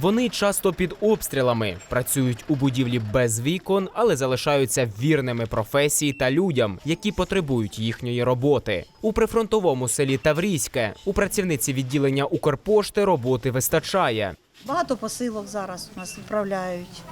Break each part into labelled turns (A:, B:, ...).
A: Вони часто під обстрілами працюють у будівлі без вікон, але залишаються вірними професії та людям, які потребують їхньої роботи. У прифронтовому селі Таврійське у працівниці відділення Укрпошти роботи вистачає.
B: Багато посилок зараз у нас відправляють.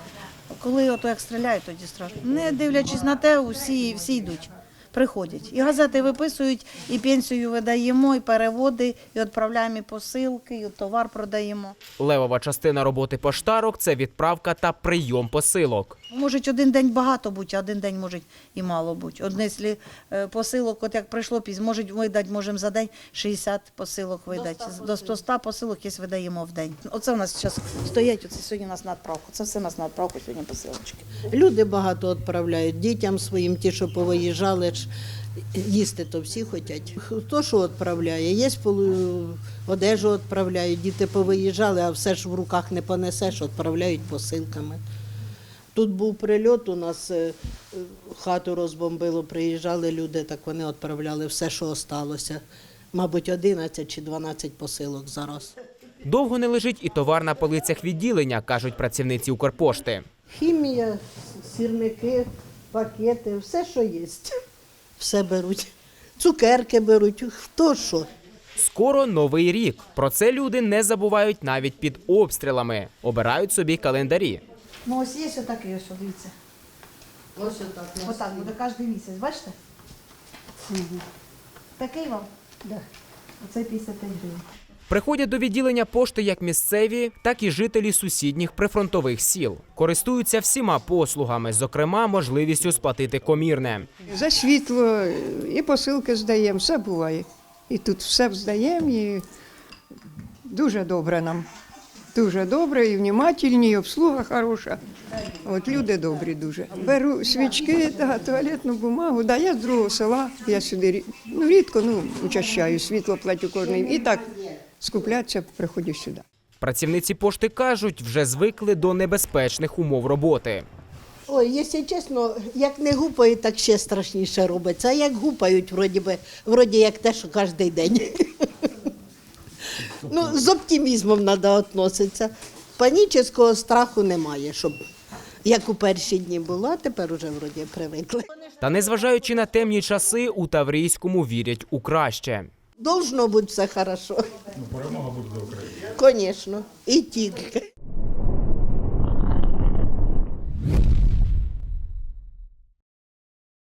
B: Коли ото як стріляють, тоді страшно. Не дивлячись на те, усі всі йдуть, приходять. І газети виписують, і пенсію видаємо, і переводи, і відправляємо і посилки, і товар продаємо.
A: Левова частина роботи поштарок це відправка та прийом посилок.
B: Може один день багато бути, а один день може і мало бути. Одне якщо е, посилок, от як прийшло пізно, можуть видати, можемо за день 60 посилок видати. До 100 посилок є видаємо в день. Оце у нас зараз стоять, оце сьогодні у нас на відправку. Це все у нас на відправку сьогодні посилочки.
C: Люди багато відправляють дітям своїм, ті, що повиїжджали ж. Їсти то всі хочуть. Хто що відправляє? Є одежу відправляють, діти повиїжджали, а все ж в руках не понесеш, відправляють посилками. Тут був прильот, у нас е, хату розбомбило, приїжджали люди, так вони відправляли все, що осталося. Мабуть, 11 чи 12 посилок зараз.
A: Довго не лежить і товар на полицях відділення, кажуть працівниці Укрпошти.
C: Хімія, сірники, пакети, все, що є. Все беруть. Цукерки беруть, хто що.
A: Скоро новий рік. Про це люди не забувають навіть під обстрілами. Обирають собі календарі.
B: Ну ось є отакий, ось, дивіться.
C: Ось отак.
B: Отак буде кожен місяць, бачите? Такий вам?
C: Да.
B: Оце 55 гривень.
A: Приходять до відділення пошти як місцеві, так і жителі сусідніх прифронтових сіл. Користуються всіма послугами, зокрема, можливістю сплатити комірне.
D: За світло і посилки здаємо, все буває. І тут все здаємо, і дуже добре нам. Дуже добре, і внімательні, і обслуга хороша. От люди добрі дуже. Беру свічки, та, туалетну бумагу. Да, я з другого села, я сюди ну, рідко ну, учащаю, світло платю кожний. І так скупляться, приходжу сюди.
A: Працівниці пошти кажуть, вже звикли до небезпечних умов роботи.
C: Ой, якщо чесно, як не гупають, так ще страшніше робиться. А як гупають, вроді би, вроді як те, що кожен день. Ну, з оптимізмом треба відноситися. Панічного страху немає, щоб як у перші дні було, а тепер уже вроді привикли.
A: Та незважаючи на темні часи, у Таврійському вірять у краще.
C: Должно бути все хорошо. Ну, перемога буде до України. Звісно, і тільки.